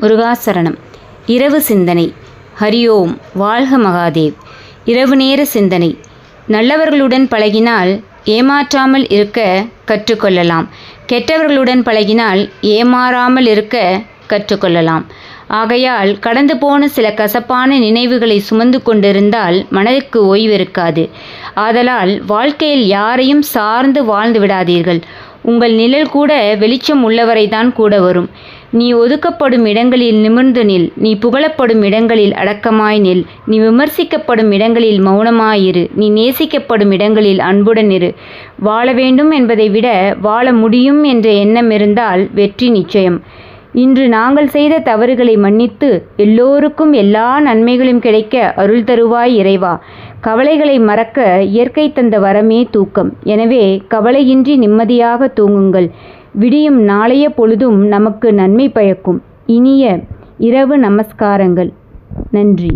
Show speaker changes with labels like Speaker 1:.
Speaker 1: முருகாசரணம். இரவு சிந்தனை. ஹரியோம் வாழ்க மகாதேவ். இரவு நேர சிந்தனை. நல்லவர்களுடன் பழகினால் ஏமாற்றாமல் இருக்க கற்றுக்கொள்ளலாம். கெட்டவர்களுடன் பழகினால் ஏமாறாமல் இருக்க கற்றுக்கொள்ளலாம். ஆகையால் கடந்து போன சில கசப்பான நினைவுகளை சுமந்து கொண்டிருந்தால் மனதுக்கு ஓய்வு இருக்காது. ஆதலால் வாழ்க்கையில் யாரையும் சார்ந்து வாழ்ந்து விடாதீர்கள். உங்கள் நிழல் கூட வெளிச்சம் உள்ளவரைதான் கூட வரும். நீ ஒதுக்கப்படும் இடங்களில் நிமிர்ந்து நில். நீ புகழப்படும் இடங்களில் அடக்கமாய் நில். நீ விமர்சிக்கப்படும் இடங்களில் மௌனமாயிரு நீ நேசிக்கப்படும் இடங்களில் அன்புடன் இரு. வாழ வேண்டும் என்பதை விட வாழ முடியும் என்ற எண்ணம் இருந்தால் வெற்றி நிச்சயம். இன்று நாங்கள் செய்த தவறுகளை மன்னித்து எல்லோருக்கும் எல்லா நன்மைகளும் கிடைக்க அருள் தருவாய் இறைவா. கவலைகளை மறக்க இயற்கை தந்த வரமே தூக்கம். எனவே கவலையின்றி நிம்மதியாக தூங்குங்கள். விடியும் நாளைய பொழுதும் நமக்கு நன்மை பயக்கும். இனிய இரவு நமஸ்காரங்கள். நன்றி.